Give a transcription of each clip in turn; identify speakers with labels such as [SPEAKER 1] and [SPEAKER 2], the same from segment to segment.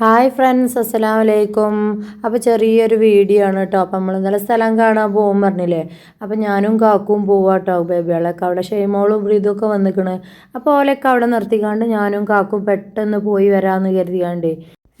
[SPEAKER 1] Hi friends അസ്സലാം വലൈക്കും അപ്പോൾ ചെറിയൊരു വീഡിയോ ആണ് കേട്ടോ അപ്പം നമ്മൾ ഇന്നലെ സ്ഥലം കാണാൻ പോകും പറഞ്ഞില്ലേ? അപ്പോൾ ഞാനും കാക്കും പോവാ കേട്ടോ ബേബികളൊക്കെ അവിടെ ഷെയ്മോളും ഇതൊക്കെ വന്നിക്കണ്. അപ്പോൾ ഓലൊക്കെ അവിടെ നിർത്തിക്കാണ്ട് ഞാനും കാക്കും പെട്ടെന്ന് പോയി വരാമെന്ന് കരുതിയാണ്ട്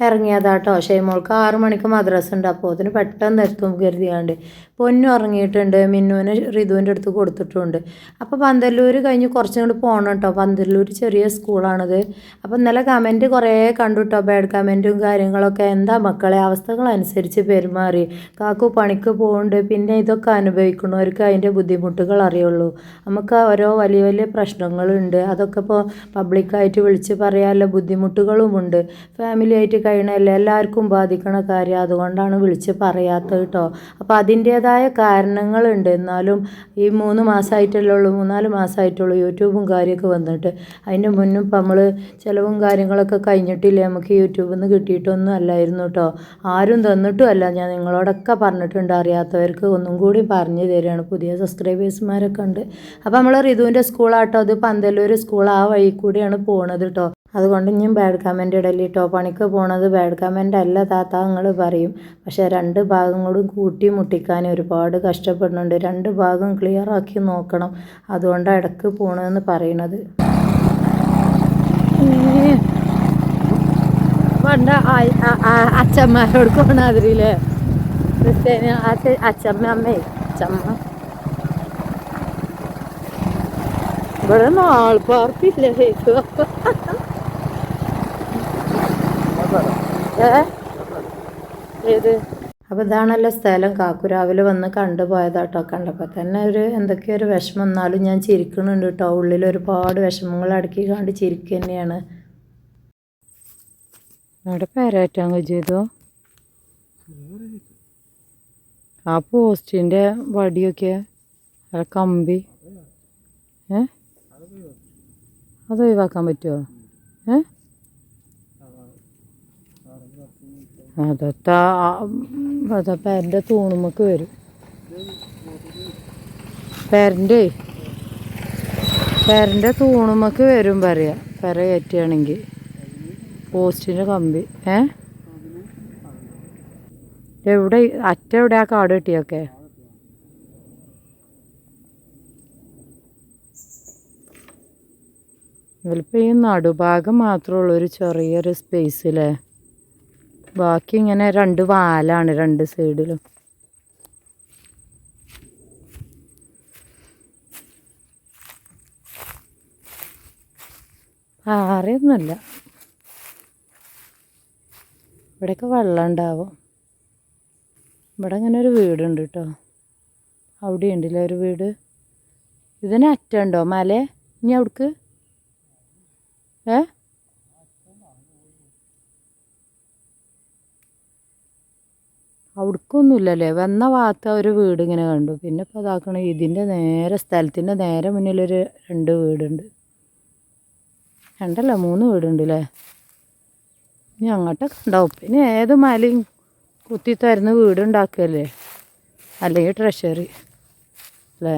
[SPEAKER 1] ഇറങ്ങിയതാട്ടോ ഷെയ്മോൾക്ക് ആറ് മണിക്ക് മദ്രസ ഉണ്ട്. അപ്പോൾ അതിന് പെട്ടെന്ന് എത്തും കരുതിയാണ്ട്. പൊന്നു ഇറങ്ങിയിട്ടുണ്ട് മിന്നുവിന് റിതുവിന്റെ അടുത്ത് കൊടുത്തിട്ടുണ്ട്. അപ്പോൾ പന്തല്ലൂർ കഴിഞ്ഞ് കുറച്ചും കൂടി പോകണം കേട്ടോ പന്തല്ലൂർ ചെറിയ സ്കൂളാണത്. അപ്പോൾ ഇന്നലെ കമന്റ് കുറേ കണ്ടു കേട്ടോ ബാഡ് കമന്റും കാര്യങ്ങളൊക്കെ. എന്താ മക്കളെ അവസ്ഥകളനുസരിച്ച് പെരുമാറി. കാക്കു പണിക്ക് പോകുന്നുണ്ട് പിന്നെ ഇതൊക്കെ അനുഭവിക്കണവർക്ക് അതിന്റെ ബുദ്ധിമുട്ടുകൾ അറിയുള്ളൂ. നമുക്ക് ഓരോ വലിയ വലിയ പ്രശ്നങ്ങളുണ്ട്. അതൊക്കെ ഇപ്പോൾ പബ്ലിക്കായിട്ട് വിളിച്ച് പറയാനുള്ള ബുദ്ധിമുട്ടുകളുമുണ്ട് ഫാമിലി ആയിട്ട് കഴിയണല്ലേ എല്ലാവർക്കും ബാധിക്കണ കാര്യം അതുകൊണ്ടാണ് വിളിച്ച് പറയാത്തത് കേട്ടോ അപ്പോൾ അതിന്റേതായ കാരണങ്ങളുണ്ട്. എന്നാലും ഈ മൂന്ന് മാസമായിട്ടല്ലേ ഉള്ളൂ മൂന്നാൽ മാസമായിട്ടുള്ളൂ യൂട്യൂബും കാര്യമൊക്കെ വന്നിട്ട്. അതിന്റെ മുന്നും ഇപ്പം നമ്മൾ ചിലവും കാര്യങ്ങളൊക്കെ കഴിഞ്ഞിട്ടില്ലേ? നമുക്ക് യൂട്യൂബിൽ നിന്ന് കിട്ടിയിട്ടൊന്നും അല്ലായിരുന്നു കേട്ടോ ആരും തന്നിട്ടും അല്ല ഞാൻ നിങ്ങളോടൊക്കെ പറഞ്ഞിട്ടുണ്ട്. അറിയാത്തവർക്ക് ഒന്നും കൂടി പറഞ്ഞു തരികയാണ്. പുതിയ സബ്സ്ക്രൈബേഴ്സ്മാരൊക്കെ ഉണ്ട്. അപ്പോൾ നമ്മൾ റിതുവിന്റെ സ്കൂളാട്ടോ? അത് പന്തലൂർ സ്കൂൾ ആ വഴി കൂടിയാണ് പോണത് കേട്ടോ അതുകൊണ്ട് ഞാൻ ബാഡ് കമന്റ് ഇടൽ. കേട്ടോ പണിക്ക് പോണത് ബാഡ് കമന്റ് അല്ല താത്ത നിങ്ങൾ പറയും. പക്ഷേ രണ്ട് ഭാഗം കൂടും കൂട്ടി മുട്ടിക്കാൻ ഒരുപാട് കഷ്ടപ്പെടുന്നുണ്ട്. രണ്ട് ഭാഗം ക്ലിയർ ആക്കി നോക്കണം. അതുകൊണ്ടാണ് ഇടയ്ക്ക് പോണതെന്ന് പറയണത്. പണ്ട് അച്ഛന്മാരോട് പോണതിരില്ലേ ക്രിസ്ത്യാനി അച്ഛമ്മ അമ്മേ അച്ഛമ്മ. ഇവിടെ നാൾ പാർപ്പില്ലേ? ഏ ഏത്? അപ്പോൾ ഇതാണല്ലോ സ്ഥലം. കാക്കുരാവിലെ വന്ന് കണ്ടു പോയതാട്ടോ കണ്ടപ്പോൾ തന്നെ ഒരു എന്തൊക്കെയോ ഒരു വിഷമം. എന്നാലും ഞാൻ ചിരിക്കണുണ്ട് കേട്ടോ. ഉള്ളിൽ ഒരുപാട് വിഷമങ്ങൾ അടക്കി കണ്ട് ചിരിക്കുക തന്നെയാണ്. അവിടെ പേരാറ്റാൻ ചെയ്തോ? ആ പോസ്റ്റിന്റെ വടിയൊക്കെ. അല്ല കമ്പി. ഏ? അത് ഒഴിവാക്കാൻ പറ്റുമോ ഏ? അതത്താ അതാ പേരന്റെ തൂണുമ്മക്ക് വരും. പേരന്റെ പേരന്റെ തൂണുമ്മക്ക് വരും പറയാ. പെര കയറ്റുകയാണെങ്കിൽ പോസ്റ്റിന്റെ കമ്പി. ഏ? എവിടെ അറ്റ എവിടെ ആ കാട് കിട്ടിയൊക്കെ? ഇവലിപ്പോൾ ഈ നടുഭാഗം മാത്രമേ ഉള്ളൂ ഒരു ചെറിയൊരു സ്പേസിലേ ബാക്കി ഇങ്ങനെ രണ്ട് വാലാണ് രണ്ട് സൈഡിലും. ആറിയൊന്നുമില്ല ഇവിടെയൊക്കെ വെള്ളം ഉണ്ടാവും. ഇവിടെ ഇങ്ങനെ ഒരു വീടുണ്ട് കേട്ടോ. അവിടെ ഉണ്ടല്ലേ ഒരു വീട്? ഇതിന് അറ്റുണ്ടോ മല? ഇനി അവിടേക്ക്? ഏ? അവിടേക്കൊന്നുമില്ലല്ലേ? വന്ന ഭാഗത്ത് ഒരു വീട് ഇങ്ങനെ കണ്ടു. പിന്നെ ഇപ്പോൾ അതാക്കണ ഇതിന്റെ നേരെ സ്ഥലത്തിന്റെ നേരെ മുന്നിലൊരു രണ്ട് വീടുണ്ട്. രണ്ടല്ല മൂന്ന് വീടുണ്ട് അല്ലേ ഇനി അങ്ങോട്ടൊക്കെ ഉണ്ടാവും. പിന്നെ ഏത് മലയും കുത്തി തരുന്ന വീടുണ്ടാക്കുകയല്ലേ അല്ലെങ്കിൽ ട്രഷറി അല്ലേ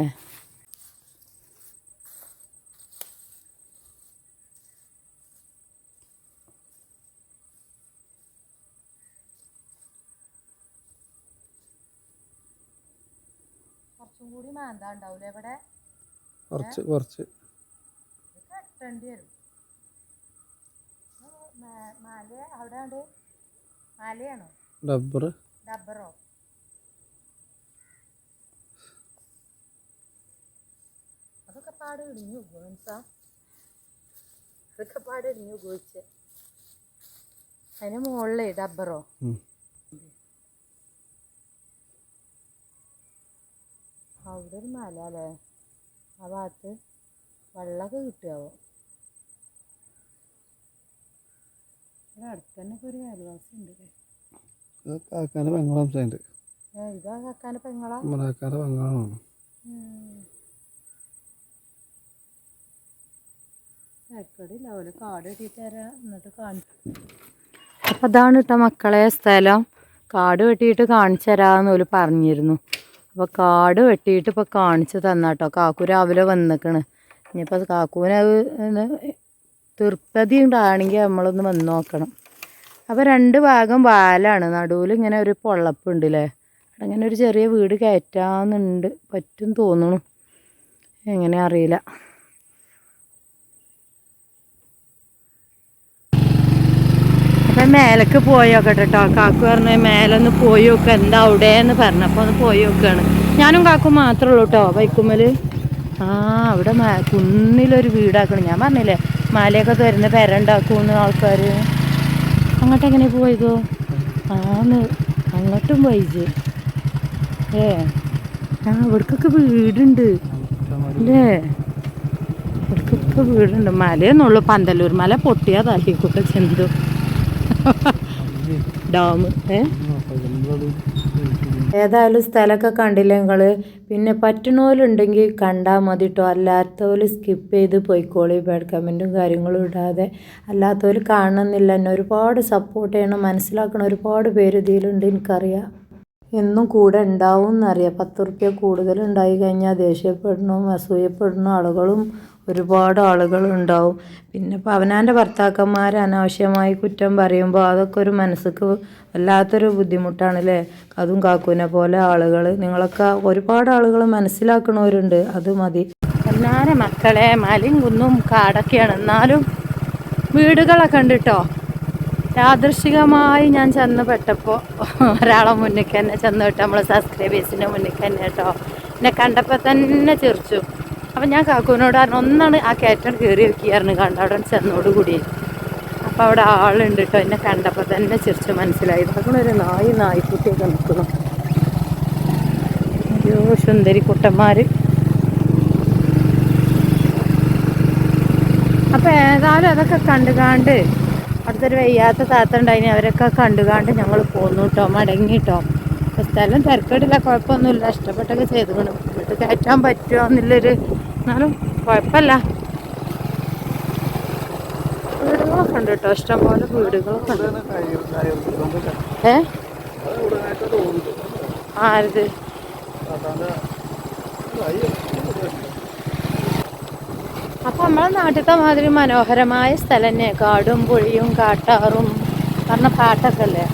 [SPEAKER 1] കുറച്ചും കൂടി മാന്താ ഉണ്ടാവൂലേ ഇവിടെ
[SPEAKER 2] കുറച്ച് കുറച്ച്. ഡബ്ബർ
[SPEAKER 1] ഡബ്ബറോ അതൊക്കെ പാട് ഇടിഞ്ഞു മനസ്സാ. അതൊക്കെ പാട് ഇടിഞ്ഞു ഉപയോഗിച്ച് അതിന് മുകളിലേ ഡബ്ബറോ അവിടെ ഒരു മല അല്ലേ ആ ഭാഗത്ത് വെള്ളമൊക്കെ കിട്ടുമാവോ ഇവിടെ അടുത്ത് തന്നെ ഇപ്പോൾ ഒരു അയൽവാസി ഉണ്ട് കാക്കാന്റെ ഇതാ കാക്കാന്റെ പെങ്ങളാ?
[SPEAKER 2] നമ്മുടെ കാക്കാന്റെ പെങ്ങളാണ്.
[SPEAKER 1] തരക്കടില്ല ഓൽ കാട് കെട്ടിയിട്ട് തരാം എന്നിട്ട് കാണിച്ചു അപ്പം അതാണ് കേട്ടോ മക്കളെ സ്ഥലം. കാട് വെട്ടിയിട്ട് കാണിച്ചു തരാമെന്ന് ഓൽ പറഞ്ഞിരുന്നു. അപ്പോൾ കാട് വെട്ടിയിട്ട് ഇപ്പോൾ കാണിച്ചു തന്നാട്ടോ. കാക്കു രാവിലെ വന്നിക്കണ്. ഇനിയിപ്പോൾ ഒന്ന് തൃപ്തി ഉണ്ടാണെങ്കിൽ നമ്മളൊന്ന് വന്ന് നോക്കണം. അപ്പോൾ രണ്ട് ഭാഗം വാലാണ്. നടുവിൽ ഇങ്ങനെ ഒരു പൊള്ളപ്പുണ്ട് അല്ലേ അങ്ങനെ ഒരു ചെറിയ വീട് കയറ്റാന്നുണ്ട്. പറ്റും തോന്നുന്നു എങ്ങനെ അറിയില്ല. മേലേക്ക് പോയി നോക്കട്ടെ കേട്ടോ കാക്കു പറഞ്ഞ മേലെ ഒന്ന് പോയി നോക്കുക എന്താ അവിടെ എന്ന് പറഞ്ഞപ്പോൾ ഒന്ന് പോയി നോക്കുകയാണ് ഞാനും കാക്കും മാത്രമേ ഉള്ളൂ കേട്ടോ ബൈക്കുമ്മൽ ആ അവിടെ കുന്നിലൊരു വീടാക്കണം. ഞാൻ പറഞ്ഞില്ലേ മലയൊക്കെ തരുന്ന പെര ഉണ്ടാക്കുമെന്ന് ആൾക്കാർ അങ്ങോട്ട് എങ്ങനെ പോയതോ? ആന്ന് അങ്ങോട്ടും പോയിച്ച് ഏ ആ ഇവിടക്കൊക്കെ വീടുണ്ട്. അല്ലേ ഇവിടക്കൊക്കെ വീടുണ്ട്. മലയെന്നുള്ളൂ പന്തല്ലൂർ മല പൊട്ടിയതാക്കിക്കൂട്ടെ ചെന്തു. ഡാം ഏ? ഏതായാലും സ്ഥലമൊക്കെ കണ്ടില്ല നിങ്ങൾ പിന്നെ പറ്റണോലുണ്ടെങ്കിൽ കണ്ടാൽ മതി കേട്ടോ അല്ലാത്തവർ സ്കിപ്പ് ചെയ്ത് പോയിക്കോളി. ബാഡ് കമന്റും കാര്യങ്ങളും ഇടാതെ. അല്ലാത്തവർ കാണുന്നില്ല. എന്നെ ഒരുപാട് സപ്പോർട്ട് ചെയ്യണം. മനസ്സിലാക്കണം ഒരുപാട് പേര് ഇതിലുണ്ട് എനിക്കറിയാം. എന്നും കൂടെ ഉണ്ടാവും എന്നറിയാം പത്ത് റുപ്യ കൂടുതൽ ഉണ്ടായി കഴിഞ്ഞാൽ ദേഷ്യപ്പെടണം? അസൂയപ്പെടണം? ആളുകളും ഒരുപാട് ആളുകൾ ഉണ്ടാവും പിന്നെ ഇപ്പോൾ അവനാന്റെ ഭർത്താക്കന്മാർ അനാവശ്യമായി കുറ്റം പറയുമ്പോൾ അതൊക്കെ ഒരു മനസ്സിക്ക് വല്ലാത്തൊരു ബുദ്ധിമുട്ടാണല്ലേ? അതും കാക്കൂനെ പോലെ ആളുകൾ നിങ്ങളൊക്കെ ഒരുപാട് ആളുകൾ മനസ്സിലാക്കണവരുണ്ട്. അത് മതി. എല്ലാവരും മക്കളെ മലയും കുന്നും കാടൊക്കെയാണ്. എന്നാലും വീടുകളൊക്കെ ഉണ്ട് കേട്ടോ യാദൃശികമായി ഞാൻ ചെന്ന് പെട്ടപ്പോൾ ഒരാളെ മുന്നിൽ തന്നെ ചെന്ന് വിട്ട് നമ്മളെ സബ്സ്ക്രൈബേഴ്സിന്റെ മുന്നിൽ തന്നെ കേട്ടോ. എന്നെ കണ്ടപ്പോൾ തന്നെ ചിരിച്ചു. അപ്പം ഞാൻ കാക്കുവിനോട് പറഞ്ഞു ഒന്നാണ് ആ കയറ്റം കയറി വെക്കിയായിരുന്നു കണ്ട? അവിടെ ചെന്നോട് കൂടി. അപ്പോൾ അവിടെ ആളുണ്ട് കേട്ടോ എന്നെ കണ്ടപ്പോൾ തന്നെ ചിരിച്ച് മനസ്സിലായി. ഒരു നായി നായ്ക്കുട്ടിയൊക്കെ നിൽക്കുന്നു. അയ്യോ സുന്ദരി കുട്ടന്മാർ അപ്പോൾ ഏതായാലും അതൊക്കെ കണ്ടു കാണ്ട് അടുത്തൊരു വയ്യാത്ത താത്ത ഉണ്ടായിന്. അവരൊക്കെ കണ്ടു കാണ്ട് ഞങ്ങൾ പോന്നു കേട്ടോ മടങ്ങി കേട്ടോ സ്ഥലം തിരക്കേടില്ല കുഴപ്പമൊന്നുമില്ല. ഇഷ്ടപ്പെട്ടൊക്കെ ചെയ്തുകൊണ്ട് കൊണ്ട് കയറ്റാൻ പറ്റുമോ എന്നുള്ളൊരു എന്നാലും കുഴപ്പമില്ല. വീടുകളൊക്കെ ഉണ്ട് കേട്ടോ. ഇഷ്ടംപോലെ വീടുകളൊക്കെ ഉണ്ട്. ഏ? നമ്മളെ നാട്ടിലത്തെ മാതിരി മനോഹരമായ സ്ഥലം തന്നെ. കാടും പുഴിയും കാട്ടാറും. പറഞ്ഞ പാട്ടൊക്കെ അല്ലേ?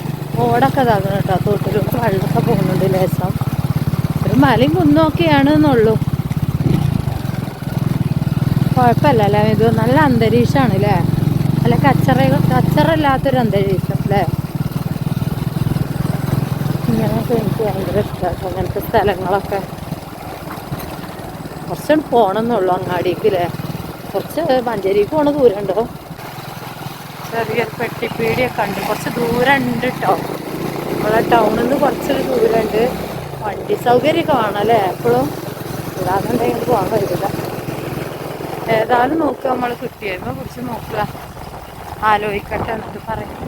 [SPEAKER 1] ഓടൊക്കെ തന്നെ കേട്ടോ. തോട്ടിലും വെള്ളമൊക്കെ പോകുന്നുണ്ട് ലേശം. ഒരു മലയും കുന്നൊക്കെയാണ് എന്നുള്ളൂ. കുഴപ്പമില്ല അല്ലേ? ഇത് നല്ല അന്തരീക്ഷമാണ് അല്ലേ? നല്ല കച്ചറ കച്ചറില്ലാത്തൊരു അന്തരീക്ഷം അല്ലേ? ഇങ്ങനെയൊക്കെ എനിക്ക് ഭയങ്കര ഇഷ്ടമാണ് അങ്ങനത്തെ സ്ഥലങ്ങളൊക്കെ. കുറച്ചുകൂടി പോകണമെന്നുള്ളൂ അങ്ങാടിക്ക് അല്ലേ? കുറച്ച് മഞ്ചേരിക്ക് പോണ ദൂരമുണ്ടോ? ചെറിയൊരു പെട്ടിപ്പീടിയൊക്കെ ഉണ്ട് കുറച്ച് ദൂരം ഉണ്ട് കേട്ടോ നമ്മളെ ടൗണിൽ നിന്ന് കുറച്ചൊരു ദൂരമുണ്ട്. വണ്ടി സൗകര്യമൊക്കെ വേണം അല്ലേ? എപ്പോഴും ഇല്ലാന്നുണ്ടെങ്കിൽ പോകാൻ കഴിയില്ല. ഏതായാലും നോക്കുക നമ്മൾ കിട്ടിയായിരുന്നു കുറിച്ച് നോക്കുക. ആലോചിക്കട്ടെ എന്നിട്ട് പറയാം.